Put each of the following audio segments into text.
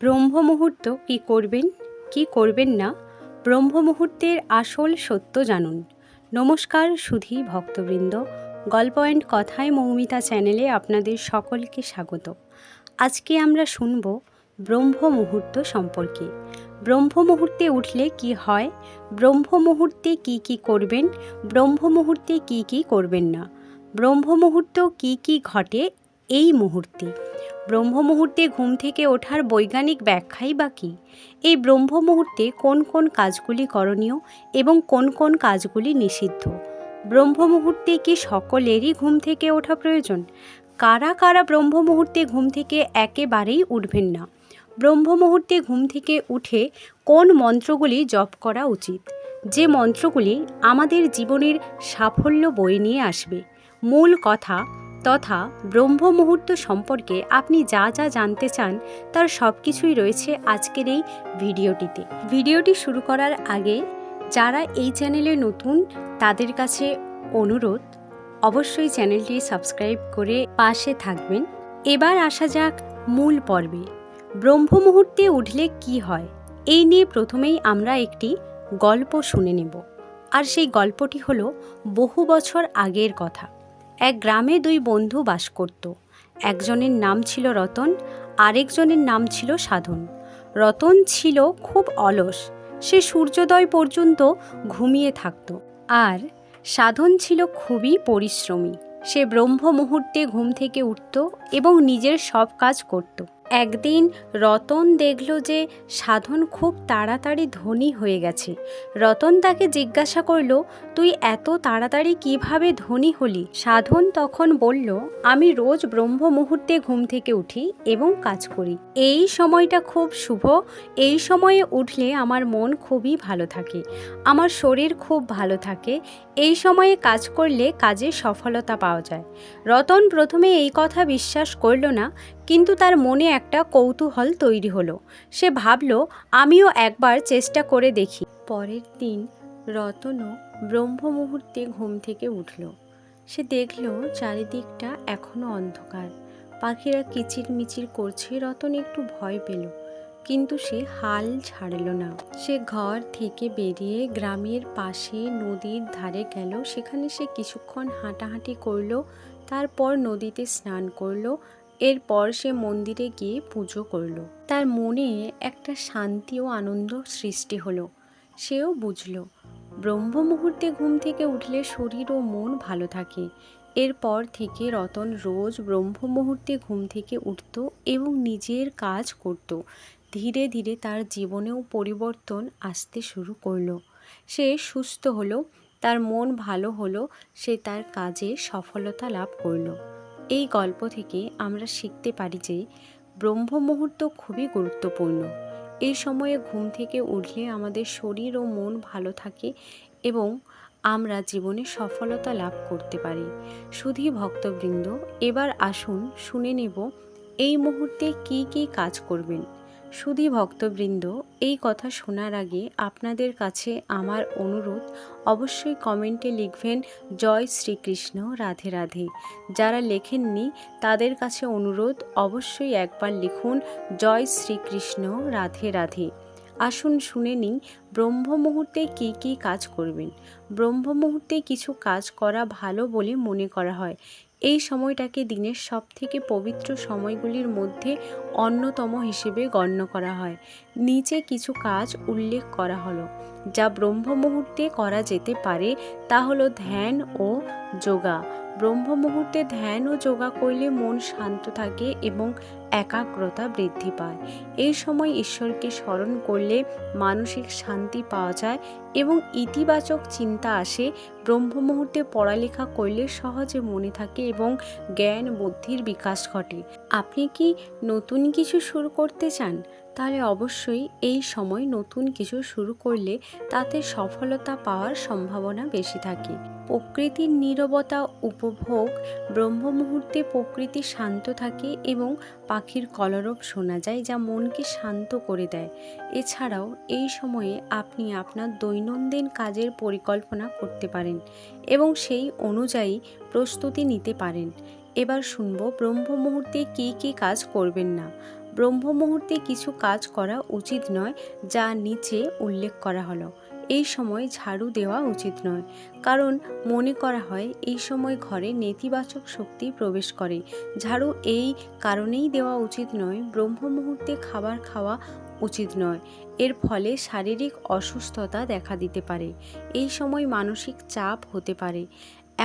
ব্রহ্ম মুহূর্ত কী করবেন, কি করবেন না ব্রহ্ম মুহূর্তের আসল সত্য জানুন। নমস্কার, সুধী ভক্তবৃন্দ। গল্প অ্যান্ড কথায় মৌমিতা চ্যানেলে আপনাদের সকলকে স্বাগত। আজকে আমরা শুনব ব্রহ্ম মুহূর্ত সম্পর্কে। ব্রহ্ম মুহূর্তে উঠলে কি হয় ব্রহ্ম মুহূর্তে কি কি করবেন ব্রহ্ম মুহূর্তে কি কি করবেন না ব্রহ্ম মুহূর্ত কি কি ঘটে এই মুহূর্তে। ব্রহ্ম মুহূর্তে ঘুম থেকে ওঠার বৈজ্ঞানিক ব্যাখ্যাই বা কী? এই ব্রহ্ম মুহূর্তে কোন কোন কাজগুলি করণীয় এবং কোন কোন কাজগুলি নিষিদ্ধ? ব্রহ্ম মুহূর্তে কি সকলেরই ঘুম থেকে ওঠা প্রয়োজন? কারা কারা ব্রহ্ম মুহূর্তে ঘুম থেকে একেবারেই উঠবেন না? ব্রহ্ম মুহূর্তে ঘুম থেকে উঠে কোন মন্ত্রগুলি জপ করা উচিত? যে মন্ত্রগুলি আমাদের জীবনের সাফল্য বয়ে নিয়ে আসবে। মূল কথা তথা ব্রহ্ম মুহূর্ত সম্পর্কে আপনি যা যা জানতে চান, তার সব কিছুই রয়েছে আজকের এই ভিডিওটিতে। ভিডিওটি শুরু করার আগে যারা এই চ্যানেলে নতুন, তাদের কাছে অনুরোধ, অবশ্যই চ্যানেলটি সাবস্ক্রাইব করে পাশে থাকবেন। এবার আসা যাক মূল পর্বে। ব্রহ্ম মুহূর্তে উঠলে কি হয়? এই নিয়ে প্রথমেই আমরা একটি গল্প শুনে নেব। আর সেই গল্পটি হলো বহু বছর আগের কথা। এক গ্রামে দুই বন্ধু বাস করত। একজনের নাম ছিল রতন, আরেকজনের নাম ছিল সাধন। রতন ছিল খুব অলস, সে সূর্যোদয় পর্যন্ত ঘুমিয়ে থাকত। আর সাধন ছিল খুবই পরিশ্রমী, সে ব্রহ্ম মুহূর্তে ঘুম থেকে উঠত এবং নিজের সব কাজ করত। একদিন রতন দেখল যে সাধন খুব তাড়াতাড়ি ধনী হয়ে গেছে। রতন তাকে জিজ্ঞাসা করল, তুই এত তাড়াতাড়ি কীভাবে ধনী হলি? সাধন তখন বলল, আমি রোজ ব্রহ্ম মুহূর্তে ঘুম থেকে উঠি এবং কাজ করি। এই সময়টা খুব শুভ। এই সময়ে উঠলে আমার মন খুবই ভালো থাকে। আমার শরীর খুব ভালো থাকে। এই সময়ে কাজ করলে কাজে সফলতা পাওয়া যায়। রতন প্রথমে এই কথা বিশ্বাস করল না। কিন্তু তার মনে একটা কৌতূহল তৈরি হলো। সে ভাবল, আমিও একবার চেষ্টা করে দেখি। পরের দিন রতনও ব্রহ্ম মুহূর্তে ঘুম থেকে উঠল। সে দেখল, চারিদিকটা এখনও অন্ধকার। পাখিরা কিচির মিচির করছে, রতন একটু ভয় পেল। কিন্তু সে হাল ছাড়ল না। সে ঘর থেকে বেরিয়ে গ্রামের পাশে নদীর ধারে গেল। সেখানে সে কিছুক্ষণ হাঁটাহাঁটি করল, তারপর নদীতে স্নান করল। এরপর সে মন্দিরে গিয়ে পুজো করল। তার মনে একটা শান্তি ও আনন্দ সৃষ্টি হলো। সেও বুঝল ব্রহ্ম মুহূর্তে ঘুম থেকে উঠলে শরীর ও মন ভালো থাকে। এরপর থেকে রতন রোজ ব্রহ্ম মুহূর্তে ঘুম থেকে উঠত এবং নিজের কাজ করত। ধীরে ধীরে তার জীবনেও পরিবর্তন আসতে শুরু করল। সে সুস্থ হলো, তার মন ভালো হলো, সে তার কাজে সফলতা লাভ করল। এই গল্প থেকে আমরা শিখতে পারি যে ব্রহ্ম মুহূর্ত খুবই গুরুত্বপূর্ণ। এই সময়ে ঘুম থেকে উঠলে আমাদের শরীর ও মন ভালো থাকে এবং আমরা জীবনে সফলতা লাভ করতে পারি। শুধু ভক্তবৃন্দ, এবার আসুন শুনে নেব এই মুহূর্তে কি কি কাজ করবেন। শুধু ভক্তবৃন্দ, এই কথা শোনার আগে আপনাদের কাছে আমার অনুরোধ, অবশ্যই কমেন্টে লিখবেন, জয় শ্রীকৃষ্ণ, রাধে রাধে। যারা লেখেননি, তাদের কাছে অনুরোধ, অবশ্যই একবার লিখুন, জয় শ্রীকৃষ্ণ, রাধে রাধে। আসুন শুনে নিই, ব্রহ্ম মুহূর্তে কী কী কাজ করবেন? ব্রহ্ম মুহূর্তে কিছু কাজ করা ভালো বলে মনে করা হয়। এই সময়টাকে দিনের সব থেকে পবিত্র সময়গুলির মধ্যে অন্যতম হিসেবে গণ্য করা হয়। নিচে কিছু কাজ উল্লেখ করা হলো। যা ব্রহ্ম মুহূর্তে করা যেতে পারে তা হলো ধ্যান ও যোগা। ব্রহ্ম মুহূর্তে ধ্যান ও যোগা করলে মন শান্ত থাকে এবং একাগ্রতা বৃদ্ধি পায়। এই সময় ঈশ্বরকে স্মরণ করলে মানসিক শান্তি পাওয়া যায় এবং ইতিবাচক চিন্তা আসে। ব্রহ্ম মুহূর্তে পড়ালেখা করলে সহজে মনে থাকে এবং জ্ঞান বুদ্ধির বিকাশ ঘটে। আপনি কি নতুন কিছু শুরু করতে চান? তাহলে অবশ্যই এই সময় নতুন কিছু শুরু করলে তাতে সফলতা পাওয়ার সম্ভাবনা বেশি থাকে। প্রকৃতির নীরবতা উপভোগ ব্রহ্ম মুহূর্তে প্রকৃতি শান্ত থাকে এবং পাখির কলরব শোনা যায় যা মনকে শান্ত করে দেয়। এছাড়াও এই সময়ে আপনি আপনার দৈনন্দিন কাজের পরিকল্পনা করতে পারেন এবং সেই অনুযায়ী প্রস্তুতি নিতে পারেন। এবার শুনব ব্রহ্ম মুহূর্তে কী কী কাজ করবেন না। ব্রহ্ম মুহূর্তে কিছু কাজ করা উচিত নয়, যা নিচে উল্লেখ করা হলো। এই সময় ঝাড়ু দেওয়া উচিত নয়, কারণ মনে করা হয় এই সময় ঘরে নেতিবাচক শক্তি প্রবেশ করে। ঝাড়ু এই কারণেই দেওয়া উচিত নয় ব্রহ্ম মুহূর্তে খাবার খাওয়া উচিত নয়। এর ফলে শারীরিক অসুস্থতা দেখা দিতে পারে। এই সময় মানসিক চাপ হতে পারে।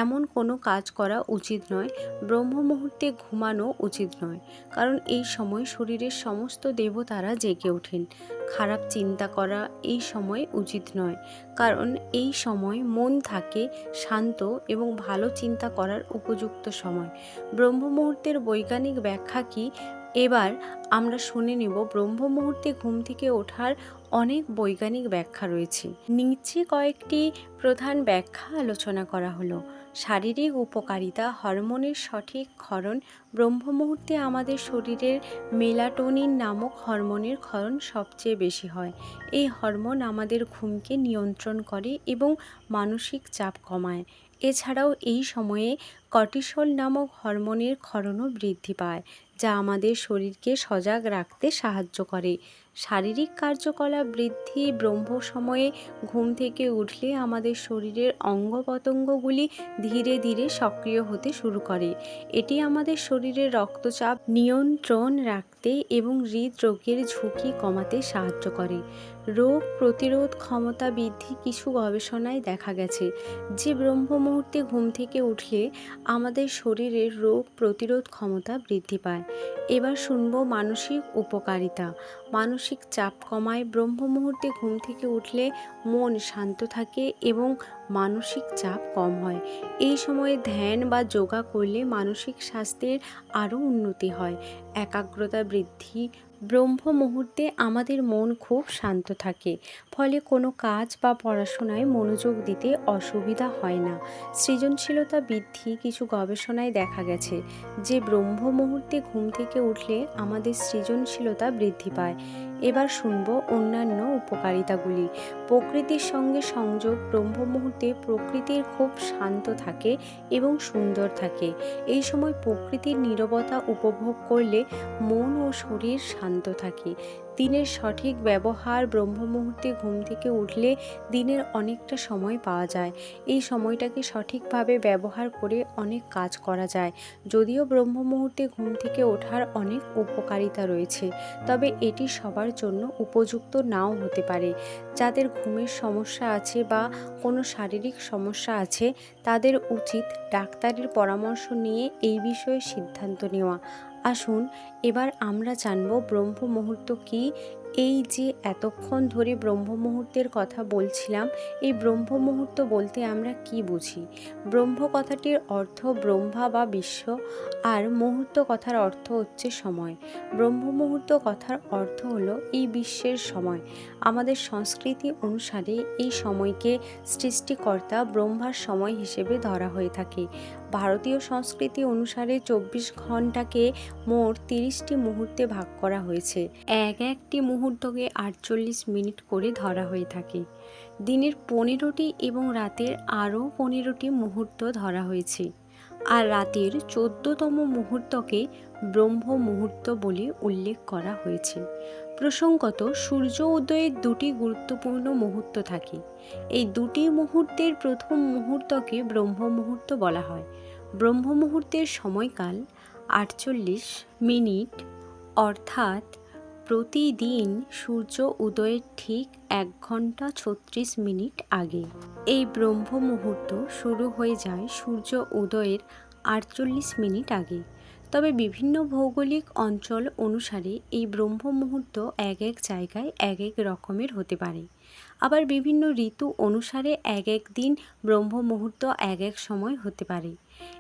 এমন কোনো কাজ করা উচিত নয় ব্রহ্ম মুহূর্তে ঘুমানো উচিত নয়, কারণ এই সময় শরীরের সমস্ত দেবতারা জেগে ওঠেন। খারাপ চিন্তা করা এই সময় উচিত নয়, কারণ এই সময় মন থাকে শান্ত এবং ভালো চিন্তা করার উপযুক্ত সময়। ব্রহ্ম মুহূর্তের বৈজ্ঞানিক ব্যাখ্যা কি এবার আমরা শুনে নেব ব্রহ্ম মুহূর্তে ঘুম থেকে ওঠার অনেক বৈজ্ঞানিক ব্যাখ্যা রয়েছে। নিচে কয়েকটি প্রধান ব্যাখ্যা আলোচনা করা হলো। শারীরিক উপকারিতা, হরমোনের সঠিক ক্ষরণ ব্রহ্ম মুহূর্তে আমাদের শরীরের মেলাটোনিন নামক হরমোনের ক্ষরণ সবচেয়ে বেশি হয়। এই হরমোন আমাদের ঘুমকে নিয়ন্ত্রণ করে এবং মানসিক চাপ কমায়। এছাড়াও এই সময়ে কর্টিসল নামক হরমোনের ক্ষরণও বৃদ্ধি পায়। যা আমাদের শরীরকে সজাগ রাখতে সাহায্য করে। শারীরিক কার্যকলাপ বৃদ্ধি ব্রহ্ম সময়ে ঘুম থেকে উঠলে আমাদের শরীরের অঙ্গ পতঙ্গগুলি ধীরে ধীরে সক্রিয় হতে শুরু করে। এটি আমাদের শরীরের রক্তচাপ নিয়ন্ত্রণ রাখতে এবং হৃদরোগের ঝুঁকি কমাতে সাহায্য করে। রোগ প্রতিরোধ ক্ষমতা বৃদ্ধি কিছু গবেষণায় দেখা গেছে যে ব্রহ্ম মুহূর্তে ঘুম থেকে উঠলে আমাদের শরীরের রোগ প্রতিরোধ ক্ষমতা বৃদ্ধি পায়। এবার শুনব মানসিক উপকারিতা। মানসিক চাপ কমায় ব্রহ্ম মুহূর্তে ঘুম থেকে উঠলে মন শান্ত থাকে এবং মানসিক চাপ কম হয়। এই সময়ে ধ্যান বা যোগা করলে মানসিক স্বাস্থ্যের আরও উন্নতি হয়। একাগ্রতা বৃদ্ধি ব্রহ্ম মুহূর্তে আমাদের মন খুব শান্ত থাকে, ফলে কোনো কাজ বা পড়াশোনায় মনোযোগ দিতে অসুবিধা হয় না। সৃজনশীলতা বৃদ্ধি কিছু গবেষণায় দেখা গেছে যে ব্রহ্ম মুহূর্তে ঘুম থেকে উঠলে আমাদের সৃজনশীলতা বৃদ্ধি পায়। এবার শুনব অন্যান্য উপকারিতাগুলি। প্রকৃতির সঙ্গে সংযোগ ব্রহ্ম মুহূর্তে প্রকৃতির খুব শান্ত থাকে এবং সুন্দর থাকে। এই সময় প্রকৃতির নীরবতা উপভোগ করলে মন ও শরীর শান্ত থাকে। দিনের সঠিক ব্যবহার ব্রহ্ম মুহূর্তে ঘুম থেকে উঠলে দিনের অনেকটা সময় পাওয়া যায়। এই সময়টাকে সঠিকভাবে ব্যবহার করে অনেক কাজ করা যায়। যদিও ব্রহ্ম মুহূর্তে ঘুম থেকে ওঠার অনেক উপকারিতা রয়েছে, তবে এটি সবার জন্য উপযুক্ত নাও হতে পারে। যাদের ঘুমের সমস্যা আছে বা কোনো শারীরিক সমস্যা আছে, তাদের উচিত ডাক্তারের পরামর্শ নিয়ে এই বিষয়ে সিদ্ধান্ত নেওয়া। আসুন, এবার আমরা জানব ব্রহ্ম মুহূর্ত কী। এই যে এতক্ষণ ধরে ব্রহ্ম মুহূর্তের কথা বলছিলাম, এই ব্রহ্ম মুহূর্ত বলতে আমরা কি বুঝি? ব্রহ্ম কথাটির অর্থ ব্রহ্মা বা বিশ্ব, আর মুহূর্ত কথার অর্থ হচ্ছে সময়। ব্রহ্ম মুহূর্ত কথার অর্থ হলো এই বিশ্বের সময়। আমাদের সংস্কৃতি অনুসারে এই সময়কে সৃষ্টিকর্তা ব্রহ্মার সময় হিসেবে ধরা হয়ে থাকে। ভারতীয় সংস্কৃতি অনুসারে চব্বিশ ঘন্টাকে মোট তিরিশটি মুহূর্তে ভাগ করা হয়েছে। এক একটি মুহূর্তকে আটচল্লিশ মিনিট করে ধরা হয়ে থাকে। দিনের পনেরোটি এবং রাতের আরও পনেরোটি মুহূর্ত ধরা হয়েছে। আর রাতের চোদ্দতম মুহূর্তকে ব্রহ্ম মুহূর্ত বলে উল্লেখ করা হয়েছে। প্রসঙ্গত, সূর্য উদয়ের দুটি গুরুত্বপূর্ণ মুহূর্ত থাকে। এই দুটি মুহূর্তের প্রথম মুহূর্তকে ব্রহ্ম মুহূর্ত বলা হয়। ব্রহ্ম মুহূর্তের সময়কাল আটচল্লিশ মিনিট, অর্থাৎ প্রতিদিন সূর্য উদয়ের ঠিক এক ঘণ্টা ছত্রিশ মিনিট আগে। এই ব্রহ্ম মুহূর্ত শুরু হয়ে যায় সূর্য উদয়ের আটচল্লিশ মিনিট আগে। তবে বিভিন্ন ভৌগোলিক অঞ্চল অনুসারে এই ব্রহ্ম মুহূর্ত এক এক জায়গায় এক এক রকমের হতে পারে। আবার বিভিন্ন ঋতু অনুসারে এক এক দিন ব্রহ্ম মুহূর্ত এক এক সময় হতে পারে।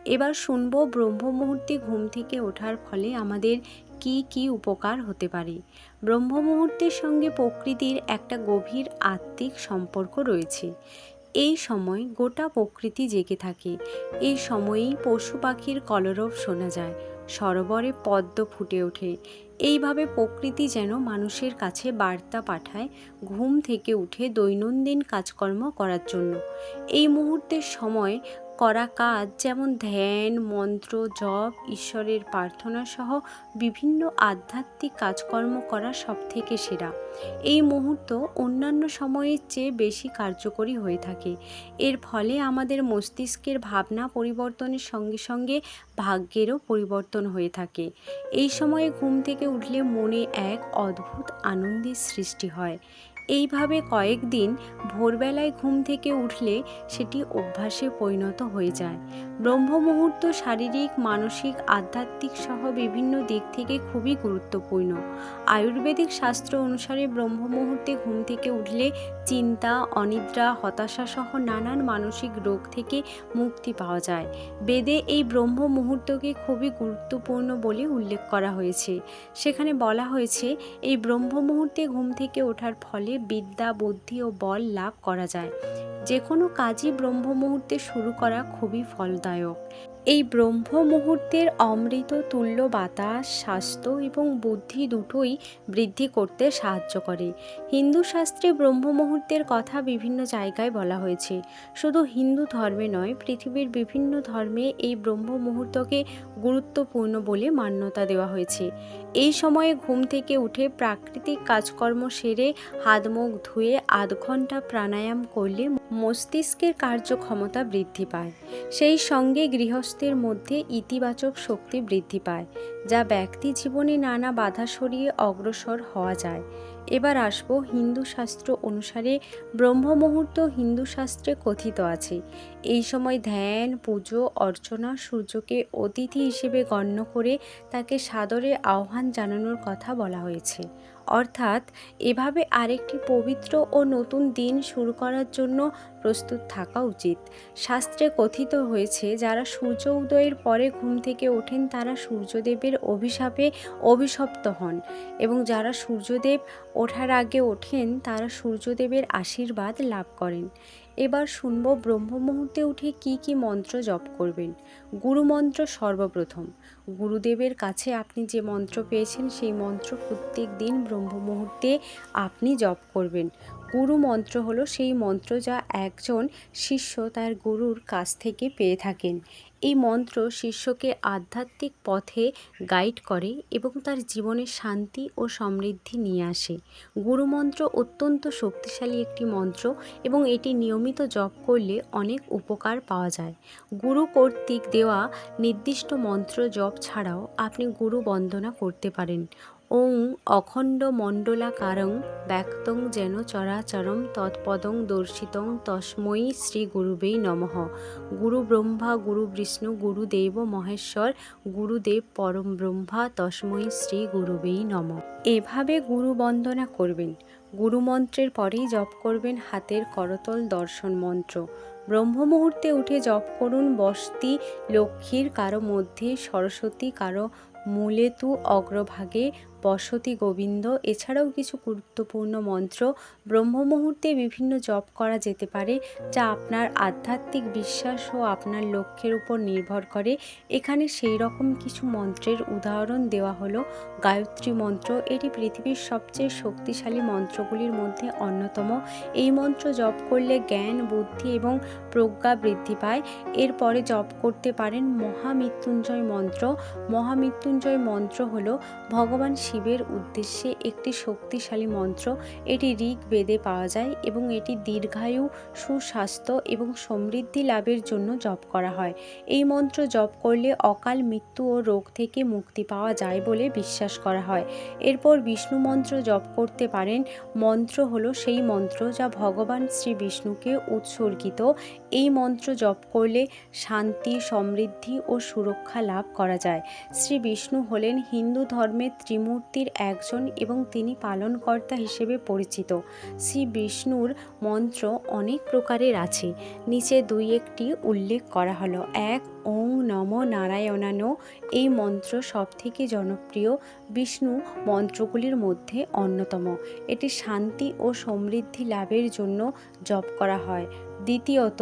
এবার শুনব ব্রহ্ম মুহূর্তে ঘুম থেকে ওঠার ফলে আমাদের কি কি উপকার হতে পারে। ব্রহ্ম মুহূর্তের সঙ্গে প্রকৃতির একটা গভীর আত্মিক সম্পর্ক রয়েছে। এই সময় গোটা প্রকৃতি জেগে থাকে। এই সময়েই পশু পাখির কলরব শোনা যায়। সরোবরে পদ্ম ফুটে ওঠে। এইভাবে প্রকৃতি যেন মানুষের কাছে বার্তা পাঠায় ঘুম থেকে উঠে দৈনন্দিন কাজকর্ম করার জন্য। এই মুহূর্তের সময় করা কাজ যেমন ধ্যান, মন্ত্র, জপ, ঈশ্বরের প্রার্থনা সহ বিভিন্ন আধ্যাত্মিক কাজকর্ম করা সবথেকে সেরা। এই মুহূর্ত অন্যান্য সময়ের চেয়ে বেশি কার্যকরী হয়ে থাকে। এর ফলে আমাদের মস্তিষ্কের ভাবনা পরিবর্তনের সঙ্গে সঙ্গে ভাগ্যেরও পরিবর্তন হয়ে থাকে। এই সময়ে ঘুম থেকে উঠলে মনে এক অদ্ভুত আনন্দের সৃষ্টি হয়। এইভাবে কয়েকদিন ভোরবেলায় ঘুম থেকে উঠলে সেটি অভ্যাসে পরিণত হয়ে যায়। ব্রহ্ম মুহূর্ত শারীরিক, মানসিক, আধ্যাত্মিক সহ বিভিন্ন দিক থেকে খুবই গুরুত্বপূর্ণ। আয়ুর্বেদিক শাস্ত্র অনুসারে ব্রহ্ম মুহূর্তে ঘুম থেকে উঠলে চিন্তা, অনিদ্রা, হতাশা সহ নানান মানসিক রোগ থেকে মুক্তি পাওয়া যায়। বেদে এই ব্রহ্ম মুহূর্তকে খুবই গুরুত্বপূর্ণ বলে উল্লেখ করা হয়েছে। সেখানে বলা হয়েছে, এই ব্রহ্ম মুহূর্তে ঘুম থেকে ওঠার ফলে বিদ্যা, বুদ্ধি ও বল লাভ করা যায়। যে কোনো কাজই ব্রহ্ম মুহূর্তে শুরু করা খুবই ফলদায়ক। এই ব্রহ্ম মুহূর্তের অমৃত, তুল্য বাতাস, স্বাস্থ্য এবং বুদ্ধি দুটোই বৃদ্ধি করতে সাহায্য করে। হিন্দু শাস্ত্রে ব্রহ্ম মুহূর্তের কথা বিভিন্ন জায়গায় বলা হয়েছে। শুধু হিন্দু ধর্মে নয়, পৃথিবীর বিভিন্ন ধর্মে এই ব্রহ্ম মুহূর্তকে গুরুত্বপূর্ণ বলে মান্যতা দেওয়া হয়েছে। এই সময়ে ঘুম থেকে উঠে প্রাকৃতিক কাজকর্ম সেরে হাত মুখ ধুয়ে আধ ঘণ্টা প্রাণায়াম করলে মস্তিষ্কের কার্যক্ষমতা বৃদ্ধি পায়। সেই সঙ্গে গৃহস্থের মধ্যে ইতিবাচক শক্তি বৃদ্ধি পায়, যা ব্যক্তি জীবনে নানা বাধা সরিয়ে অগ্রসর হওয়া যায়। এবার আসব হিন্দু শাস্ত্র অনুসারে ব্রহ্ম মুহূর্ত হিন্দু শাস্ত্রে কথিত আছে। এই সময় ধ্যান, পুজো, অর্চনা সূর্যকে অতিথি হিসেবে গণ্য করে তাকে সাদরে আহ্বান জানানোর কথা বলা হয়েছে। অর্থাৎ এভাবে আরেকটি পবিত্র ও নতুন দিন শুরু করার জন্য প্রস্তুত থাকা উচিত। শাস্ত্রে কথিত হয়েছে, যারা সূর্য উদয়ের পরে ঘুম থেকে ওঠেন, তারা সূর্যদেবের অভিশাপে অভিশপ্ত হন এবং যারা সূর্যদেব ওঠার আগে ওঠেন, তারা সূর্যদেবের আশীর্বাদ লাভ করেন। এবার শুনব ব্রহ্ম মুহূর্তে উঠে কি কি মন্ত্র জপ করবেন। গুরু মন্ত্র সর্বপ্রথম। গুরুদেবের কাছে আপনি যে মন্ত্র পেয়েছেন, সেই মন্ত্র প্রত্যেক দিন ব্রহ্ম মুহূর্তে আপনি জপ করবেন। গুরু মন্ত্র হলো সেই মন্ত্র যা একজন শিষ্য তার গুরুর কাছ থেকে পেয়ে থাকেন। এই মন্ত্র শিষ্যকে আধ্যাত্মিক পথে গাইড করে এবং তার জীবনে শান্তি ও সমৃদ্ধি নিয়ে আসে। গুরুমন্ত্র অত্যন্ত শক্তিশালী একটি মন্ত্র এবং এটি নিয়মিত জপ করলে অনেক উপকার পাওয়া যায়। গুরু কর্তৃক দেওয়া নির্দিষ্ট মন্ত্র জপ ছাড়াও আপনি গুরু বন্দনা করতে পারেন। ওং অখণ্ড মণ্ডলাকারং ব্যক্তং যেন চরাচরম তৎপদং দর্শিতং তস্মৈ শ্রী গুরুবেই নমঃ। গুরু ব্রহ্মা, গুরু বিষ্ণু গুরুদেব মহেশ্বর গুরুদেব পরম ব্রহ্মা, তস্মৈ শ্রী গুরুবেই নম। এভাবে গুরু বন্দনা করবেন। গুরু মন্ত্রের পরেই জপ করবেন হাতের করতল দর্শন মন্ত্র। ব্রহ্ম মুহূর্তে উঠে জপ করুন বস্তি, লক্ষ্মীর কারও মধ্যে, সরস্বতী কারও মূলেতু অগ্রভাগে বসতি গোবিন্দ। এছাড়াও কিছু গুরুত্বপূর্ণ মন্ত্র ব্রহ্ম মুহূর্তে বিভিন্ন জপ করা যেতে পারে, যা আপনার আধ্যাত্মিক বিশ্বাস ও আপনার লক্ষ্যের উপর নির্ভর করে। এখানে সেই রকম কিছু মন্ত্রের উদাহরণ দেওয়া হলো। গায়ত্রী মন্ত্র, এটি পৃথিবীর সবচেয়ে শক্তিশালী মন্ত্রগুলির মধ্যে অন্যতম। এই মন্ত্র জপ করলে জ্ঞান, বুদ্ধি এবং প্রজ্ঞা বৃদ্ধি পায়। এরপরে জপ করতে পারেন মহামৃত্যুঞ্জয় মন্ত্র। মহামৃত্যুঞ্জয় মন্ত্র হলো ভগবান শিবের উদ্দেশ্যে একটি শক্তিশালী মন্ত্র। এটি ঋগ বেদে পাওয়া যায় এবং এটি দীর্ঘায়ু, সুস্বাস্থ্য এবং সমৃদ্ধি লাভের জন্য জপ করা হয়। এই মন্ত্র জপ করলে অকাল মৃত্যু ও রোগ থেকে মুক্তি পাওয়া যায় বলে বিশ্বাস করা হয়। এরপর বিষ্ণু মন্ত্র জপ করতে পারেন। মন্ত্র হলো সেই মন্ত্র যা ভগবান শ্রী বিষ্ণুকে উৎসর্গিত। এই মন্ত্র জপ করলে শান্তি, সমৃদ্ধি ও সুরক্ষা লাভ করা যায়। শ্রী বিষ্ণু হলেন হিন্দু ধর্মের ত্রিমূর্তির একজন এবং তিনি পালনকর্তা হিসেবে পরিচিত। শ্রী বিষ্ণুর মন্ত্র অনেক প্রকারের আছে। নিচে দুই একটি উল্লেখ করা হলো। এক, ওং নম নারায়ণানো, এই মন্ত্র সবথেকে জনপ্রিয়। বিষ্ণু মন্ত্রগুলির মধ্যে অন্যতম। এটি শান্তি ও সমৃদ্ধি লাভের জন্য জপ করা হয়। দ্বিতীয়ত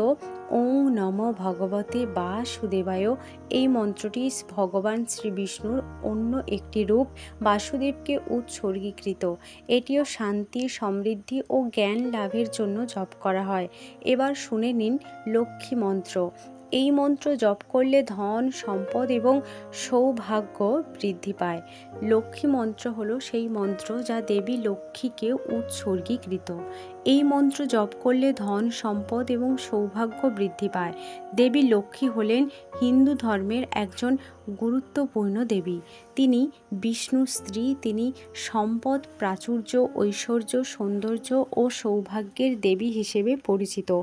ওং নম ভগবতে বাসুদেবায়। এই মন্ত্রটি ভগবান শ্রী বিষ্ণুর অন্য একটি রূপ, বাসুদেবকে উৎসর্গীকৃত। এটিও শান্তি, সমৃদ্ধি ও জ্ঞান লাভের জন্য জপ করা হয়। এবার শুনে নিন লক্ষ্মী মন্ত্র। এই মন্ত্র জপ করলে ধন, সম্পদ এবং সৌভাগ্য বৃদ্ধি পায়। লক্ষ্মী মন্ত্র হলো সেই মন্ত্র যা দেবী লক্ষ্মীকে উৎসর্গীকৃত। এই মন্ত্র জপ করলে ধন, সম্পদ এবং সৌভাগ্য বৃদ্ধি পায়। দেবী লক্ষ্মী হলেন হিন্দু ধর্মের একজন গুরুত্বপূর্ণ দেবী। তিনি বিষ্ণু স্ত্রী, তিনি সম্পদ, প্রাচুর্য, ঐশ্বর্য, সৌন্দর্য ও সৌভাগ্যের দেবী হিসেবে পরিচিত।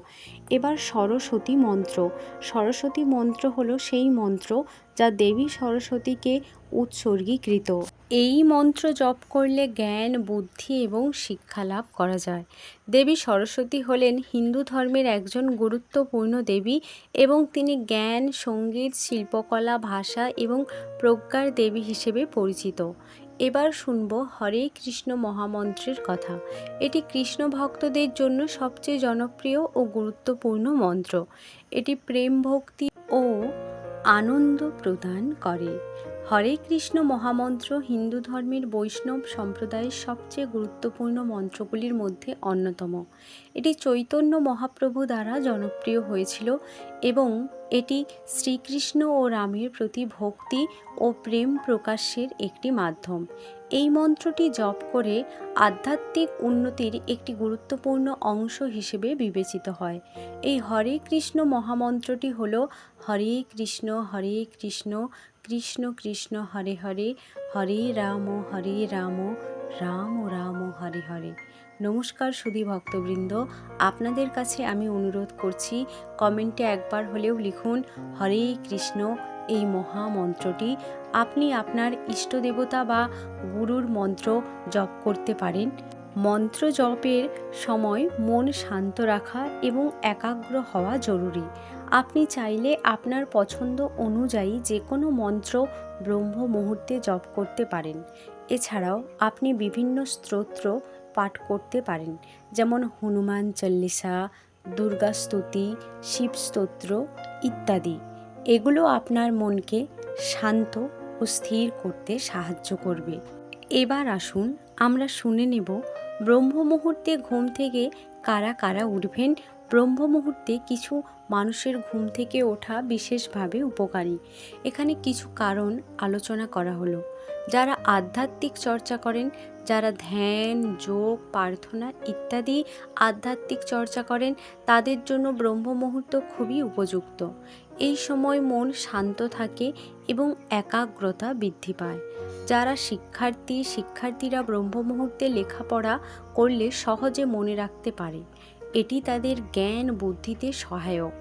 এবার সরস্বতী মন্ত্র। সরস্বতী মন্ত্র হলো সেই মন্ত্র যা দেবী সরস্বতীকে উৎসর্গীকৃত। এই মন্ত্র জপ করলে জ্ঞান, বুদ্ধি এবং শিক্ষা লাভ করা যায়। দেবী সরস্বতী হলেন হিন্দু ধর্মের একজন গুরুত্বপূর্ণ দেবী এবং তিনি জ্ঞান, সংগীত, শিল্পকলা, ভাষা এবং প্রজ্ঞার দেবী হিসেবে পরিচিত। এবার শুনব হরে কৃষ্ণ মহামন্ত্রের কথা। এটি কৃষ্ণ ভক্তদের জন্য সবচেয়ে জনপ্রিয় ও গুরুত্বপূর্ণ মন্ত্র। এটি প্রেম ভক্তি ও আনন্দ প্রদান করে। হরে কৃষ্ণ মহামন্ত্র হিন্দু ধর্মের বৈষ্ণব সম্প্রদায়ের সবচেয়ে গুরুত্বপূর্ণ মন্ত্রগুলির মধ্যে অন্যতম। এটি চৈতন্য মহাপ্রভু দ্বারা জনপ্রিয় হয়েছিল এবং এটি শ্রীকৃষ্ণ ও রামের প্রতি ভক্তি ও প্রেম প্রকাশের একটি মাধ্যম। এই মন্ত্রটি জপ করে আধ্যাত্মিক উন্নতির একটি গুরুত্বপূর্ণ অংশ হিসেবে বিবেচিত হয়। এই হরে কৃষ্ণ মহামন্ত্রটি হল হরে কৃষ্ণ হরে কৃষ্ণ কৃষ্ণ কৃষ্ণ হরে হরে হরে রাম হরে রাম রাম রাম, হরে হরে। নমস্কার সুধী ভক্তবৃন্দ, আপনাদের কাছে আমি অনুরোধ করছি, কমেন্টে একবার হলেও লিখুন, হরে কৃষ্ণ, এই মহামন্ত্রটি আপনি আপনার ইষ্ট দেবতা বা গুরুর মন্ত্র জপ করতে পারেন। মন্ত্র জপের সময় মন শান্ত রাখা এবং একাগ্র হওয়া জরুরি। আপনি চাইলে আপনার পছন্দ অনুযায়ী যে কোনো মন্ত্র ব্রহ্ম মুহূর্তে জপ করতে পারেন। এছাড়াও আপনি বিভিন্ন স্তোত্র পাঠ করতে পারেন, যেমন হনুমান চল্লিশা, দুর্গা স্তুতি, শিব স্তোত্র ইত্যাদি। এগুলো আপনার মনকে শান্ত ও স্থির করতে সাহায্য করবে। এবার আসুন আমরা শুনে নেব, ব্রহ্ম মুহূর্তে ঘুম থেকে কারা কারা উঠবেন ব্রহ্ম মুহূর্তে কিছু মানুষের ঘুম থেকে ওঠা বিশেষভাবে উপকারী। এখানে কিছু কারণ আলোচনা করা হলো। যারা আধ্যাত্মিক চর্চা করেন, যারা ধ্যান, যোগ, প্রার্থনা ইত্যাদি আধ্যাত্মিক চর্চা করেন, তাদের জন্য ব্রহ্ম মুহূর্ত খুবই উপযুক্ত। এই সময় মন শান্ত থাকে এবং একাগ্রতা বৃদ্ধি পায়। যারা শিক্ষার্থী, শিক্ষার্থীরা ব্রহ্ম মুহূর্তে লেখাপড়া করলে সহজে মনে রাখতে পারে। এটি তাদের জ্ঞান বুদ্ধিতে সহায়ক।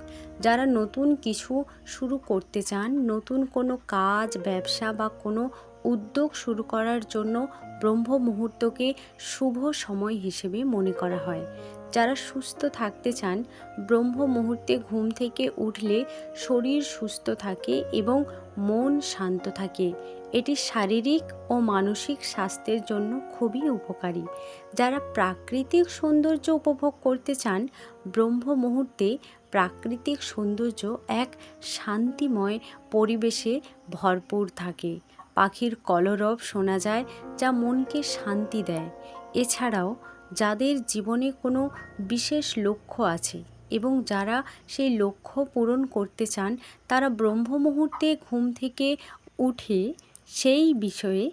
যারা নতুন কিছু শুরু করতে চান, নতুন কোনো কাজ, ব্যবসা বা কোনো উদ্যোগ শুরু করার জন্য ব্রহ্ম মুহূর্তকে শুভ সময় হিসেবে মনে করা হয়। যারা সুস্থ থাকতে চান, ব্রহ্ম মুহূর্তে ঘুম থেকে উঠলে শরীর সুস্থ থাকে এবং মন শান্ত থাকে। এটি শারীরিক ও মানসিক স্বাস্থ্যের জন্য খুবই উপকারী। যারা প্রাকৃতিক সৌন্দর্য উপভোগ করতে চান, ব্রহ্ম মুহূর্তে প্রাকৃতিক সৌন্দর্য এক শান্তিময় পরিবেশে ভরপুর থাকে। পাখির কলরব শোনা যায়, যা মনকে শান্তি দেয়। এছাড়াও, যাদের জীবনে কোনো বিশেষ লক্ষ্য আছে এবং যারা সেই লক্ষ্য পূরণ করতে চান, তারা ব্রহ্ম মুহূর্তে ঘুম থেকে উঠে সেই বিষয়ে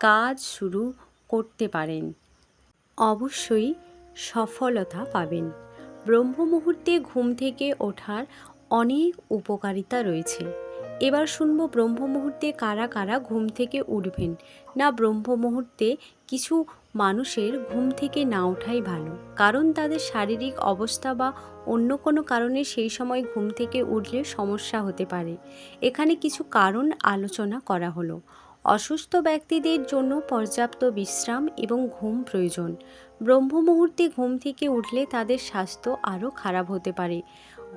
কাজ শুরু করতে পারেন। অবশ্যই সফলতা পাবেন। ব্রহ্ম মুহূর্তে ঘুম থেকে ওঠার অনেক উপকারিতা রয়েছে। এবার শুনব ব্রহ্ম মুহূর্তে কারা কারা ঘুম থেকে উঠবেন। না ব্রহ্ম মুহূর্তে কিছু মানুষের ঘুম থেকে না ওঠাই ভালো। কারণ তাদের শারীরিক অবস্থা বা অন্য কোনো কারণে সেই সময় ঘুম থেকে উঠলে সমস্যা হতে পারে। এখানে কিছু কারণ আলোচনা করা হলো। অসুস্থ ব্যক্তিদের জন্য পর্যাপ্ত বিশ্রাম এবং ঘুম প্রয়োজন। ব্রহ্ম মুহূর্তে ঘুম থেকে উঠলে তাদের স্বাস্থ্য আরও খারাপ হতে পারে।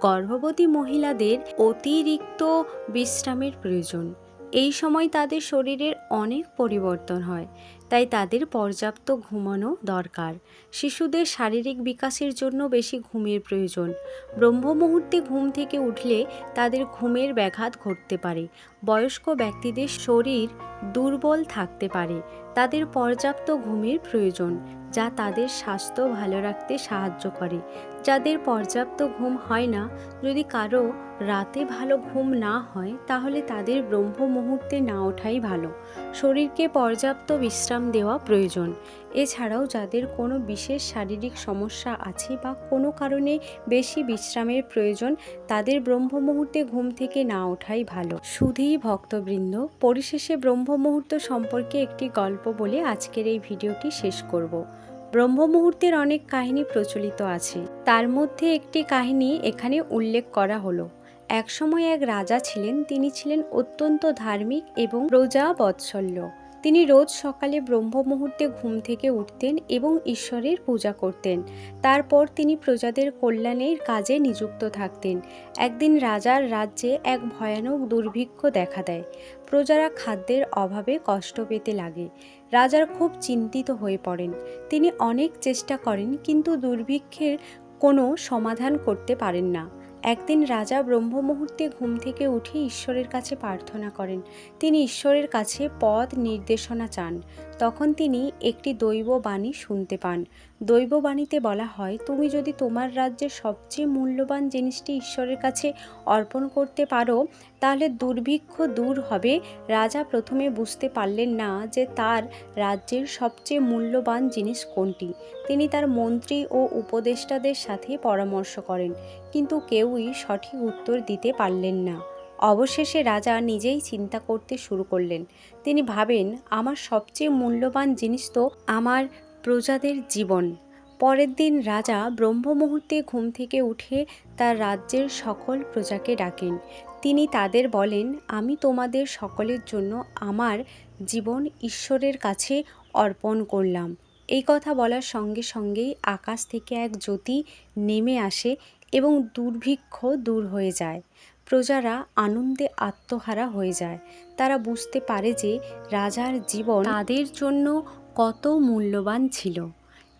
গর্ভবতী মহিলাদের অতিরিক্ত বিশ্রামের প্রয়োজন। এই সময় তাদের শরীরের অনেক পরিবর্তন হয়। তাই তাদের পর্যাপ্ত ঘুমানো দরকার। শিশুদের শারীরিক বিকাশের জন্য বেশি ঘুমের প্রয়োজন। ব্রহ্ম মুহূর্তে ঘুম থেকে উঠলে তাদের ঘুমের ব্যাঘাত ঘটতে পারে। বয়স্ক ব্যক্তিদের শরীর দুর্বল থাকতে পারে। তাদের পর্যাপ্ত ঘুমের প্রয়োজন, যা তাদের স্বাস্থ্য ভালো রাখতে সাহায্য করে। যাদের পর্যাপ্ত ঘুম হয় না, যদি কারও রাতে ভালো ঘুম না হয়, তাহলে তাদের ব্রহ্ম মুহূর্তে না ওঠাই ভালো। শরীরকে পর্যাপ্ত বিশ্রাম দেওয়া প্রয়োজন। এছাড়াও যাদের কোনো বিশেষ শারীরিক সমস্যা আছে বা কোনো কারণে বেশি বিশ্রামের প্রয়োজন, তাদের ব্রহ্ম মুহূর্তে ঘুম থেকে না ওঠাই ভালো। শুধুই ভক্তবৃন্দ, পরিশেষে ব্রহ্ম মুহূর্ত সম্পর্কে একটি গল্প বলে আজকের এই ভিডিওটি শেষ করব। ব্রহ্ম মুহূর্তের অনেক কাহিনী প্রচলিত আছে। তার মধ্যে একটি কাহিনী এখানে উল্লেখ করা হলো। একসময় এক রাজা ছিলেন, তিনি ছিলেন অত্যন্ত ধার্মিক এবং প্রজা বৎসল্য তিনি রোজ সকালে ব্রহ্ম মুহূর্তে ঘুম থেকে উঠতেন এবং ঈশ্বরের পূজা করতেন। তারপর তিনি প্রজাদের কল্যাণের কাজে নিযুক্ত থাকতেন। একদিন রাজার রাজ্যে এক ভয়ানক দুর্ভিক্ষ দেখা দেয়। প্রজারা খাদ্যের অভাবে কষ্ট পেতে লাগে। রাজার খুব চিন্তিত হয়ে পড়েন। তিনি অনেক চেষ্টা করেন, কিন্তু দুর্ভিক্ষের কোনো সমাধান করতে পারেন না। একদিন রাজা ব্রহ্ম মুহূর্তে ঘুম থেকে উঠে ঈশ্বরের কাছে প্রার্থনা করেন। তিনি ঈশ্বরের কাছে পথ নির্দেশনা চান। তখন তিনি একটি দৈব বাণী শুনতে পান। দৈব বাণীতে বলা হয়, তুমি যদি তোমার রাজ্যের সবচেয়ে মূল্যবান জিনিসটি ঈশ্বরের কাছে অর্পণ করতে পারো, তাহলে দুর্ভিক্ষ দূর হবে। রাজা প্রথমে বুঝতে পারলেন না যে তার রাজ্যের সবচেয়ে মূল্যবান জিনিস কোনটি। তিনি তার মন্ত্রী ও উপদেষ্টাদের সাথে পরামর্শ করেন। কিন্তু কেউই সঠিক উত্তর দিতে পারলেন না। অবশেষে রাজা নিজেই চিন্তা করতে শুরু করলেন। তিনি ভাবেন, আমার সবচেয়ে মূল্যবান জিনিস তো আমার প্রজাদের জীবন। পরের দিন রাজা ব্রহ্ম মুহূর্তে ঘুম থেকে উঠে তার রাজ্যের সকল প্রজাকে ডাকেন। তিনি তাদের বলেন, আমি তোমাদের সকলের জন্য আমার জীবন ঈশ্বরের কাছে অর্পণ করলাম। এই কথা বলার সঙ্গে সঙ্গেই আকাশ থেকে এক জ্যোতি নেমে আসে এবং দুর্ভিক্ষ দূর হয়ে যায়। প্রজারা আনন্দে আত্মহারা হয়ে যায়। তারা বুঝতে পারে যে রাজার জীবন তাদের জন্য কত মূল্যবান ছিল।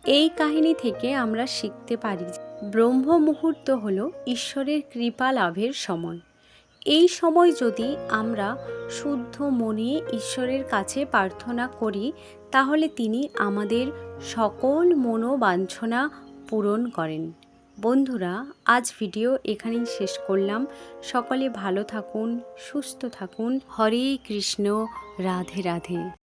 এই কাহিনী থেকে আমরা শিখতে পারি ব্রহ্ম মুহূর্ত হল ঈশ্বরের কৃপা লাভের সময়। এই সময় যদি আমরা শুদ্ধ মনে ঈশ্বরের কাছে প্রার্থনা করি, তাহলে তিনি আমাদের সকল মনোবাঞ্ছনা পূরণ করেন। বন্ধুরা, আজ ভিডিও এখানেই শেষ করলাম। সকলে ভালো থাকুন, সুস্থ থাকুন। হরে কৃষ্ণ, রাধে রাধে।